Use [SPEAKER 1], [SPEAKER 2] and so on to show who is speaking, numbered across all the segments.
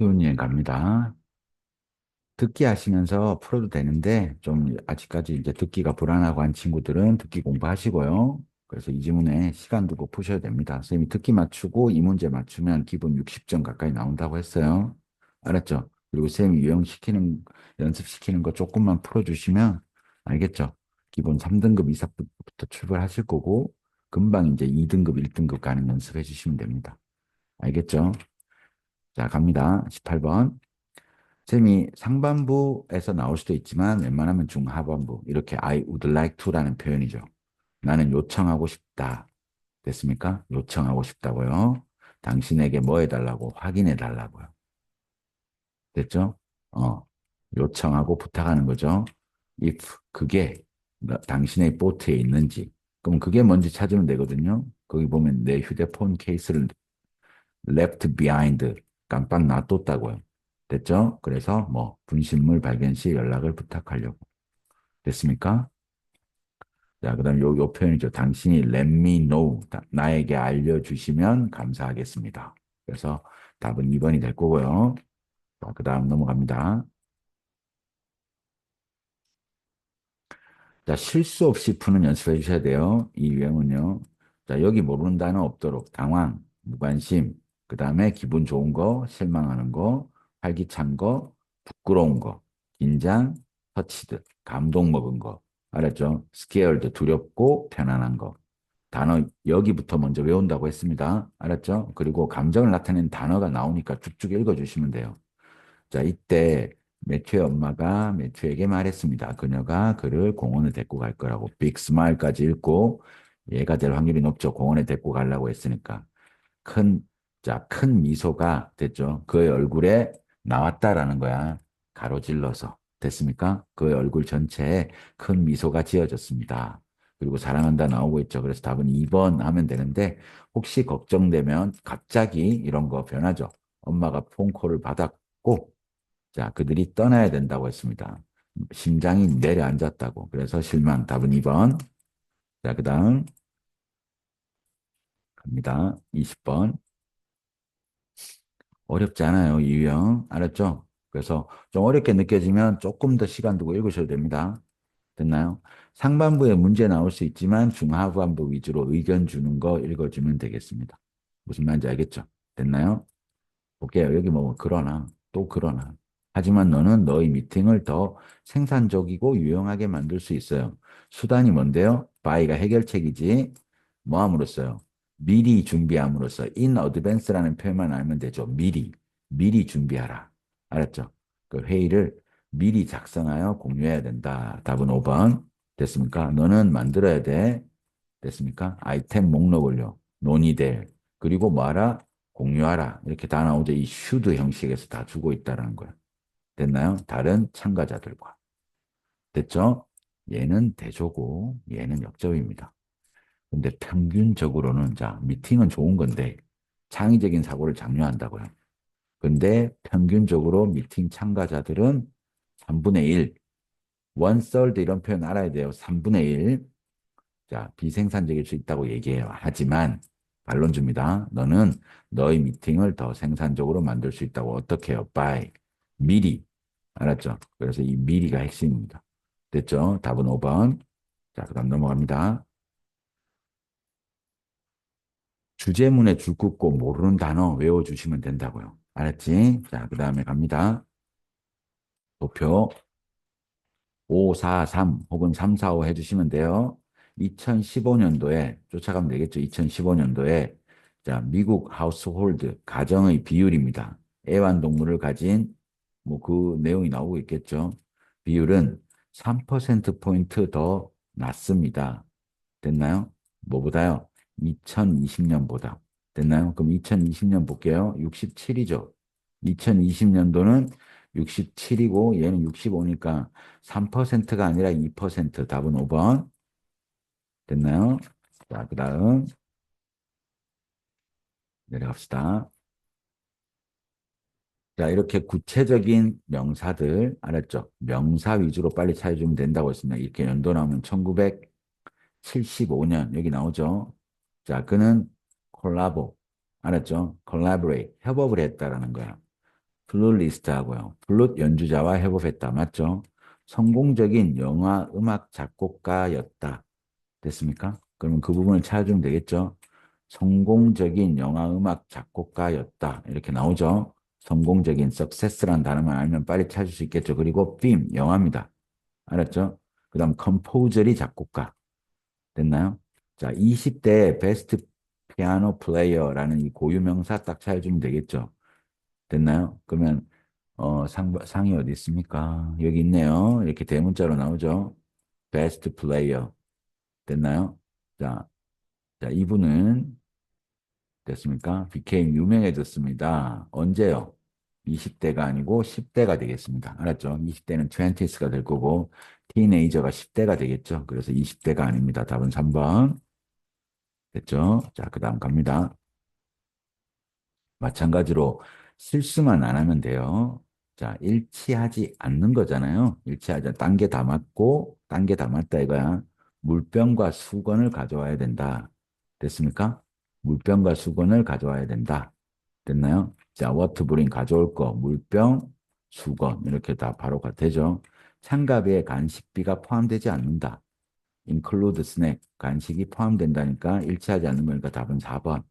[SPEAKER 1] 수은이 갑니다. 듣기 하시면서 풀어도 되는데 좀 아직까지 이제 듣기가 불안하고 한 친구들은 듣기 공부하시고요. 그래서 이 지문에 시간 두고 푸셔야 됩니다. 선생님이 듣기 맞추고 이 문제 맞추면 기본 60점 가까이 나온다고 했어요. 알았죠? 그리고 선생님이 유형시키는, 연습시키는 거 조금만 풀어주시면 알겠죠? 기본 3등급 이사부터 출발하실 거고 금방 이제 2등급, 1등급 가는 연습해 주시면 됩니다. 알겠죠? 자, 갑니다. 18번. 쌤이 상반부에서 나올 수도 있지만 웬만하면 중하반부 이렇게 I would like to라는 표현이죠. 나는 요청하고 싶다. 됐습니까? 요청하고 싶다고요. 당신에게 뭐 해달라고 확인해 달라고요. 됐죠? 어, 요청하고 부탁하는 거죠. if 그게 당신의 보트에 있는지 그럼 그게 뭔지 찾으면 되거든요. 거기 보면 내 휴대폰 케이스를 left behind 깜빡 놔뒀다고요. 됐죠? 그래서 뭐 분신물 발견 시 연락을 부탁하려고. 됐습니까? 자, 그 다음 요, 요 표현이죠. 당신이 let me know. 나에게 알려주시면 감사하겠습니다. 그래서 답은 2번이 될 거고요. 자, 그 다음 넘어갑니다. 자, 실수 없이 푸는 연습해 주셔야 돼요. 이 유형은요. 자, 여기 모르는 단어 없도록 당황, 무관심, 그 다음에 기분 좋은 거, 실망하는 거, 활기찬 거, 부끄러운 거, 긴장, 터치드, 감동 먹은 거. 알았죠? 스케어드, 두렵고 편안한 거. 단어 여기부터 먼저 외운다고 했습니다. 알았죠? 그리고 감정을 나타내는 단어가 나오니까 쭉쭉 읽어주시면 돼요. 자, 이때 매튜의 엄마가 매튜에게 말했습니다. 그녀가 그를 공원에 데리고 갈 거라고 빅 스마일까지 읽고 얘가 될 확률이 높죠. 공원에 데리고 가려고 했으니까. 큰, 자, 큰 미소가 됐죠. 그의 얼굴에 나왔다라는 거야. 가로질러서. 됐습니까? 그의 얼굴 전체에 큰 미소가 지어졌습니다. 그리고 사랑한다 나오고 있죠. 그래서 답은 2번 하면 되는데 혹시 걱정되면 갑자기 이런 거 변하죠. 엄마가 폰콜을 받았고 자 그들이 떠나야 된다고 했습니다. 심장이 내려앉았다고. 그래서 실망 답은 2번. 자, 그 다음 갑니다. 20번. 어렵지 않아요. 이 유형. 알았죠? 그래서 좀 어렵게 느껴지면 조금 더 시간 두고 읽으셔도 됩니다. 됐나요? 상반부에 문제 나올 수 있지만 중하반부 위주로 의견 주는 거 읽어주면 되겠습니다. 무슨 말인지 알겠죠? 됐나요? 볼게요. 여기 뭐 그러나 또 그러나 하지만 너는 너의 미팅을 더 생산적이고 유용하게 만들 수 있어요. 수단이 뭔데요? by가 해결책이지 뭐 함으로써요? 미리 준비함으로써 in advance라는 표현만 알면 되죠. 미리 미리 준비하라. 알았죠? 그 회의를 미리 작성하여 공유해야 된다. 답은 5번. 됐습니까? 너는 만들어야 돼. 됐습니까? 아이템 목록을요. 논의될. 그리고 뭐하라? 공유하라. 이렇게 다 나오죠. 이 should 형식에서 다 주고 있다는 거야. 됐나요? 다른 참가자들과. 됐죠? 얘는 대조고 얘는 역접입니다. 근데 평균적으로는 자 미팅은 좋은 건데 창의적인 사고를 장려한다고요. 근데 평균적으로 미팅 참가자들은 3분의 1, one third 이런 표현 알아야 돼요. 3분의 1. 자, 비생산적일 수 있다고 얘기해요. 하지만 반론 줍니다. 너는 너의 미팅을 더 생산적으로 만들 수 있다고 어떻게 해요? by 미리. 알았죠? 그래서 이 미리가 핵심입니다. 됐죠? 답은 5번. 자, 그 다음 넘어갑니다. 주제문에 줄 긋고 모르는 단어 외워주시면 된다고요. 알았지? 자, 그 다음에 갑니다. 도표 5, 4, 3 혹은 3, 4, 5 해주시면 돼요. 2015년도에 쫓아가면 되겠죠. 2015년도에 자 미국 하우스홀드 가정의 비율입니다. 애완동물을 가진 뭐 그 내용이 나오고 있겠죠. 비율은 3%포인트 더 낮습니다. 됐나요? 뭐보다요? 2020년보다. 됐나요? 그럼 2020년 볼게요. 67이죠. 2020년도는 67이고 얘는 65니까 3%가 아니라 2% 답은 5번. 됐나요? 자, 그 다음 내려갑시다. 자, 이렇게 구체적인 명사들 알았죠? 명사 위주로 빨리 찾아주면 된다고 했습니다. 이렇게 연도 나오면 1975년 여기 나오죠? 자, 그는 콜라보 알았죠? collaborate 협업을 했다라는 거야. 플룻리스트 하고요. 플룻 연주자와 협업했다. 맞죠? 성공적인 영화 음악 작곡가였다. 됐습니까? 그러면 그 부분을 찾아주면 되겠죠? 성공적인 영화 음악 작곡가였다. 이렇게 나오죠? 성공적인 success란 단어만 알면 빨리 찾을 수 있겠죠. 그리고 theme, 영화입니다. 알았죠? 그 다음 composer이 작곡가. 됐나요? 자, 20대 베스트 피아노 플레이어라는 이 고유명사 딱 찾아주면 되겠죠. 됐나요? 그러면 어, 상, 상이 어디 있습니까? 여기 있네요. 이렇게 대문자로 나오죠. 베스트 플레이어. 됐나요? 자, 자, 이분은 됐습니까? became 유명해졌습니다. 언제요? 20대가 아니고 10대가 되겠습니다. 알았죠? 20대는 20s가 될 거고 티네이저가 10대가 되겠죠. 그래서 20대가 아닙니다. 답은 3번. 됐죠? 자, 그 다음 갑니다. 마찬가지로 실수만 안 하면 돼요. 자, 일치하지 않는 거잖아요. 일치하지, 딴게 다 맞고, 딴 게 다 맞다 이거야. 물병과 수건을 가져와야 된다. 됐습니까? 물병과 수건을 가져와야 된다. 됐나요? 자, 워터브링 가져올 거, 물병, 수건, 이렇게 다 바로 되죠. 참가비에 간식비가 포함되지 않는다. Include snack, 간식이 포함된다니까 일치하지 않는 거니까 답은 4번.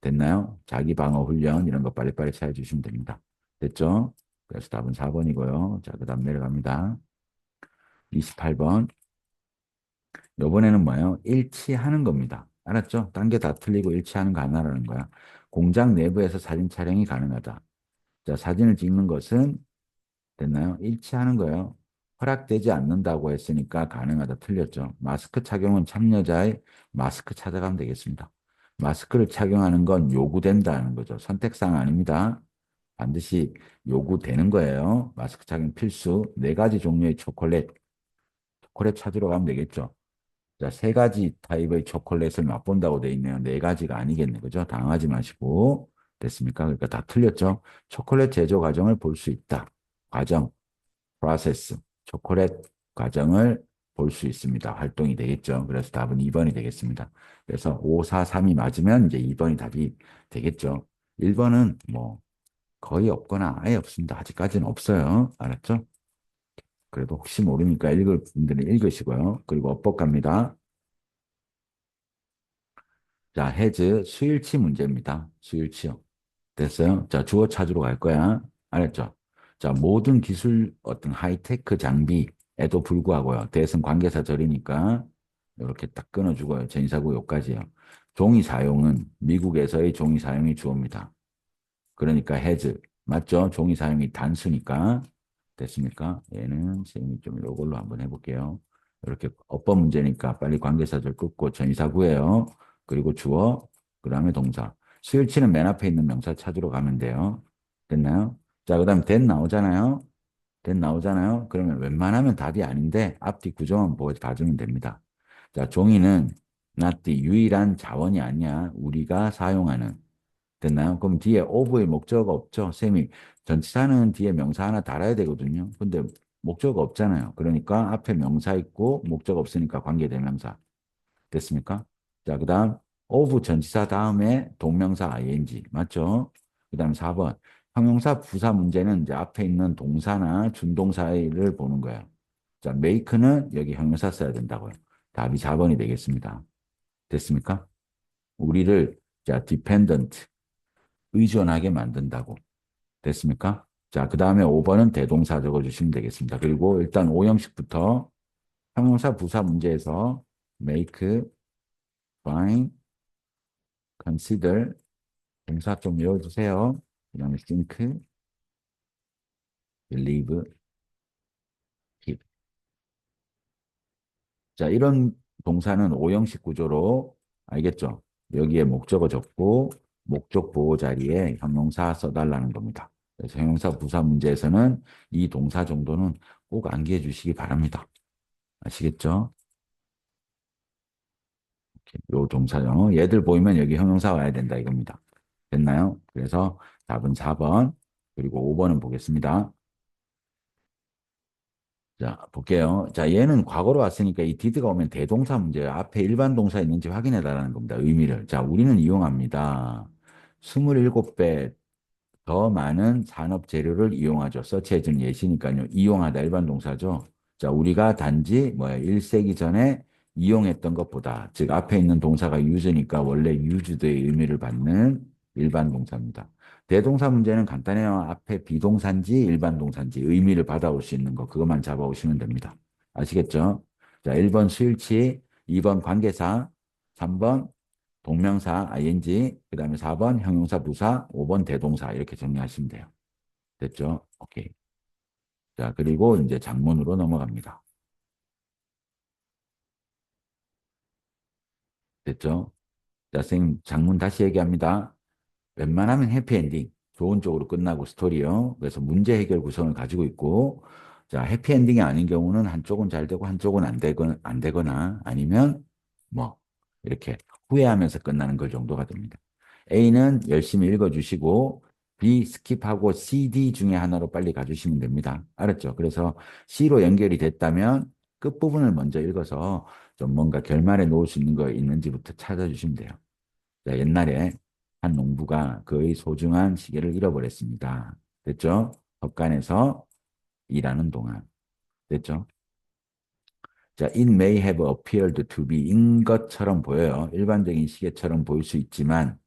[SPEAKER 1] 됐나요? 자기 방어 훈련 이런 거 빨리빨리 찾아 주시면 됩니다. 됐죠? 그래서 답은 4번이고요. 자, 그 다음 내려갑니다. 28번. 요번에는 뭐예요? 일치하는 겁니다. 알았죠? 딴 게 다 틀리고 일치하는 거 하나라는 거야. 공장 내부에서 사진 촬영이 가능하다. 자, 사진을 찍는 것은 됐나요? 일치하는 거예요. 허락되지 않는다고 했으니까 가능하다. 틀렸죠. 마스크 착용은 참여자의 마스크 찾아가면 되겠습니다. 마스크를 착용하는 건 요구된다는 거죠. 선택사항 아닙니다. 반드시 요구되는 거예요. 마스크 착용 필수. 네 가지 종류의 초콜릿. 초콜릿 찾으러 가면 되겠죠. 자, 세 가지 타입의 초콜릿을 맛본다고 돼 있네요. 네 가지가 아니겠네. 그죠? 당하지 마시고. 됐습니까? 그러니까 다 틀렸죠? 초콜릿 제조 과정을 볼 수 있다. 과정, 프로세스, 초콜릿 과정을 볼 수 있습니다. 활동이 되겠죠. 그래서 답은 2번이 되겠습니다. 그래서 5, 4, 3이 맞으면 이제 2번이 답이 되겠죠. 1번은 뭐 거의 없거나 아예 없습니다. 아직까지는 없어요. 알았죠? 그래도 혹시 모르니까 읽을 분들은 읽으시고요. 그리고 업법 갑니다. 자, 해즈 수일치 문제입니다. 수일치요. 됐어요? 자, 주어 찾으러 갈 거야. 알았죠? 자, 모든 기술 어떤 하이테크 장비에도 불구하고요. 대선 관계사 절이니까 이렇게 딱 끊어주고요. 전사구 요까지요. 종이 사용은 미국에서의 종이 사용이 주어입니다. 그러니까 해즈 맞죠? 종이 사용이 단수니까 됐습니까? 얘는 선생님이 좀 이걸로 한번 해볼게요. 이렇게 어법 문제니까 빨리 관계사절 끊고 전사 구해요. 그리고 주어, 그 다음에 동사. 수일치는 맨 앞에 있는 명사 찾으러 가면 돼요. 됐나요? 자, 그 다음 된 나오잖아요. 된 나오잖아요. 그러면 웬만하면 답이 아닌데 앞뒤 구조만 봐주면 됩니다. 자, 종이는 나띠 유일한 자원이 아니야. 우리가 사용하는. 됐나요? 그럼 뒤에 of의 목적어가 없죠. 쌤이 전치사는 뒤에 명사 하나 달아야 되거든요. 근데 목적어 없잖아요. 그러니까 앞에 명사 있고 목적 없으니까 관계대명사. 됐습니까? 자, 그 다음 of 전치사 다음에 동명사 ing. 맞죠? 그 다음 4번. 형용사 부사 문제는 이제 앞에 있는 동사나 준동사를 보는 거예요. 자, make는 여기 형용사 써야 된다고요. 답이 4번이 되겠습니다. 됐습니까? 우리를 자, dependent 의존하게 만든다고. 됐습니까? 자, 그 다음에 5번은 대동사 적어주시면 되겠습니다. 그리고 일단 5형식부터 형용사 부사 문제에서 make, find, consider 동사 좀 외워주세요. 그 다음에 think, believe, keep. 자, 이런 동사는 5형식 구조로 알겠죠? 여기에 목적어 적고 목적 보호 자리에 형용사 써달라는 겁니다. 그래서 형용사 부사 문제에서는 이 동사 정도는 꼭 암기해 주시기 바랍니다. 아시겠죠? 요 동사요. 얘들 보이면 여기 형용사 와야 된다 이겁니다. 됐나요? 그래서 답은 4번 그리고 5번은 보겠습니다. 자, 볼게요. 자, 얘는 과거로 왔으니까 이 did가 오면 대동사 문제 앞에 일반 동사 있는지 확인해 달라는 겁니다. 의미를. 자, 우리는 이용합니다. 27배 더 많은 산업 재료를 이용하죠. 서치해주는 예시니까요. 이용하다 일반 동사죠. 자, 우리가 단지 뭐야 1세기 전에 이용했던 것보다 즉 앞에 있는 동사가 use니까 원래 used의 의미를 받는 일반 동사입니다. 대동사 문제는 간단해요. 앞에 비동사인지 일반 동사인지 의미를 받아올 수 있는 거 그것만 잡아오시면 됩니다. 아시겠죠? 자, 1번 수일치, 2번 관계사, 3번 동명사 ing, 그 다음에 4번 형용사 부사, 5번 대동사 이렇게 정리하시면 돼요. 됐죠? 오케이. 자, 그리고 이제 장문으로 넘어갑니다. 됐죠? 자, 선생님 장문 다시 얘기합니다. 웬만하면 해피엔딩, 좋은 쪽으로 끝나고 스토리요. 그래서 문제 해결 구성을 가지고 있고, 자, 해피엔딩이 아닌 경우는 한쪽은 잘 되고 한쪽은 안 되거나, 안 되거나 아니면 뭐 이렇게 후회하면서 끝나는 걸 정도가 됩니다. A는 열심히 읽어주시고 B 스킵하고 C, D 중에 하나로 빨리 가주시면 됩니다. 알았죠? 그래서 C로 연결이 됐다면 끝부분을 먼저 읽어서 좀 뭔가 결말에 놓을 수 있는 거 있는지부터 찾아주시면 돼요. 자, 옛날에 한 농부가 그의 소중한 시계를 잃어버렸습니다. 됐죠? 법관에서 일하는 동안. 됐죠? 자, it may have appeared to be 인 것처럼 보여요. 일반적인 시계처럼 보일 수 있지만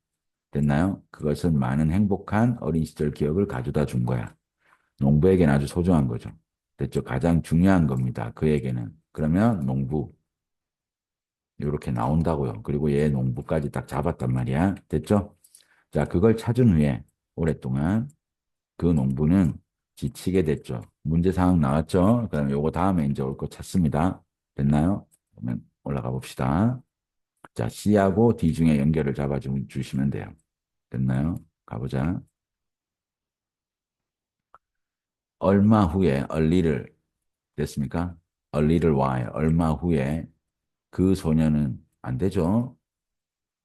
[SPEAKER 1] 됐나요? 그것은 많은 행복한 어린 시절 기억을 가져다 준 거야. 농부에게는 아주 소중한 거죠. 됐죠? 가장 중요한 겁니다. 그에게는. 그러면 농부. 이렇게 나온다고요. 그리고 얘 농부까지 딱 잡았단 말이야. 됐죠? 자, 그걸 찾은 후에 오랫동안 그 농부는 지치게 됐죠. 문제 상황 나왔죠? 그럼 요거 다음에 이제 올 거 찾습니다. 됐나요? 그러면 올라가 봅시다. 자, C하고 D 중에 연결을 잡아 주시면 돼요. 됐나요? 가보자. 얼마 후에, little, 됐습니까? little while, 얼마 후에 그 소녀는 안 되죠?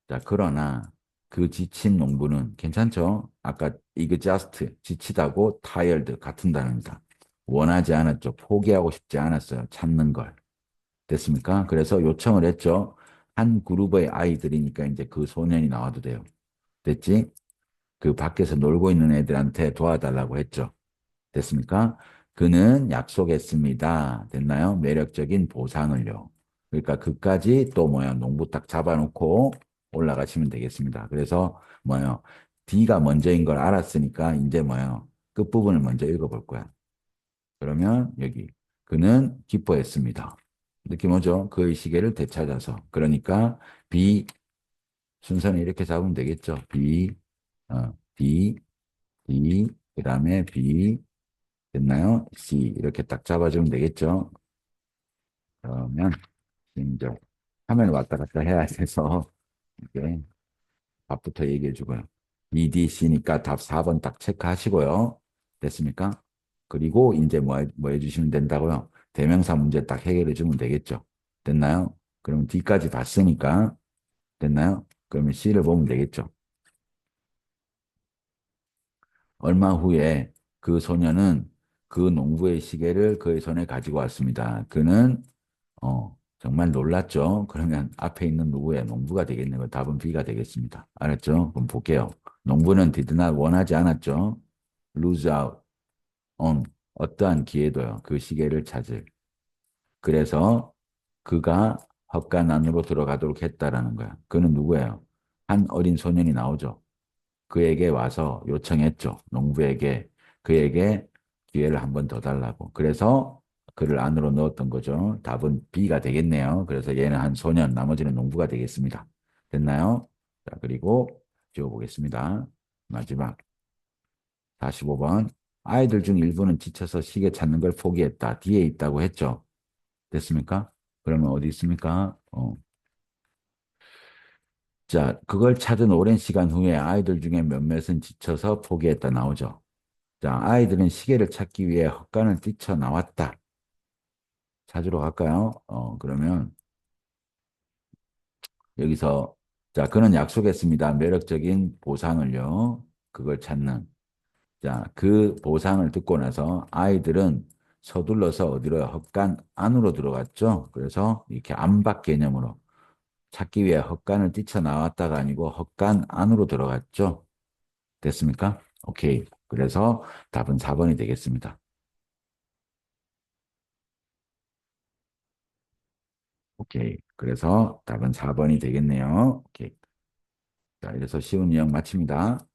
[SPEAKER 1] 자, 그러나 그 지친 농부는 괜찮죠? 아까 이거 just 지치다고 tired 같은 단어입니다. 원하지 않았죠. 포기하고 싶지 않았어요. 찾는 걸. 됐습니까? 그래서 요청을 했죠. 한 그룹의 아이들이니까 이제 그 소년이 나와도 돼요. 됐지? 그 밖에서 놀고 있는 애들한테 도와달라고 했죠. 됐습니까? 그는 약속했습니다. 됐나요? 매력적인 보상을요. 그러니까 그까지 또 뭐야 농부 딱 잡아놓고 올라가시면 되겠습니다. 그래서 뭐요 D가 먼저인 걸 알았으니까 이제 뭐요 끝부분을 먼저 읽어볼 거야. 그러면 여기 그는 기뻐했습니다. 느낌 오죠? 그의 시계를 되찾아서. 그러니까 B 순서는 이렇게 잡으면 되겠죠. B, 어, B, D, 그 다음에 B, 됐나요? C 이렇게 딱 잡아주면 되겠죠. 그러면 이제 화면 왔다 갔다 해야 돼서 이게 답부터 얘기해 주고요. EDC니까 답 4번 딱 체크하시고요. 됐습니까? 그리고 이제 뭐, 뭐 해주시면 된다고요? 대명사 문제 딱 해결해 주면 되겠죠. 됐나요? 그러면 D까지 봤으니까 됐나요? 그러면 C를 보면 되겠죠. 얼마 후에 그 소녀는 그 농부의 시계를 그의 손에 가지고 왔습니다. 그는 어, 정말 놀랐죠? 그러면 앞에 있는 누구의 농부가 되겠네요. 답은 B가 되겠습니다. 알았죠? 그럼 볼게요. 농부는 did not 원하지 않았죠? lose out on 어떠한 기회도요. 그 시계를 찾을. 그래서 그가 헛간 안으로 들어가도록 했다라는 거야. 그는 누구예요? 한 어린 소년이 나오죠. 그에게 와서 요청했죠. 농부에게 그에게 기회를 한 번 더 달라고. 그래서 그를 안으로 넣었던 거죠. 답은 B가 되겠네요. 그래서 얘는 한 소년, 나머지는 농부가 되겠습니다. 됐나요? 자, 그리고 지워보겠습니다. 마지막 45번 아이들 중 일부는 지쳐서 시계 찾는 걸 포기했다. 뒤에 있다고 했죠. 됐습니까? 그러면 어디 있습니까? 어. 자, 그걸 찾은 오랜 시간 후에 아이들 중에 몇몇은 지쳐서 포기했다 나오죠. 자, 아이들은 시계를 찾기 위해 헛간을 뛰쳐나왔다. 찾으러 갈까요? 어, 그러면 여기서 자, 그는 약속했습니다. 매력적인 보상을요. 그걸 찾는. 자, 그 보상을 듣고 나서 아이들은 서둘러서 어디로 헛간 안으로 들어갔죠. 그래서 이렇게 안팎 개념으로 찾기 위해 헛간을 뛰쳐나왔다가 아니고 헛간 안으로 들어갔죠. 됐습니까? 오케이. 그래서 답은 4번이 되겠습니다. 오케이. 그래서 답은 4번이 되겠네요. 오케이. 자, 이래서 쉬운 유형 마칩니다.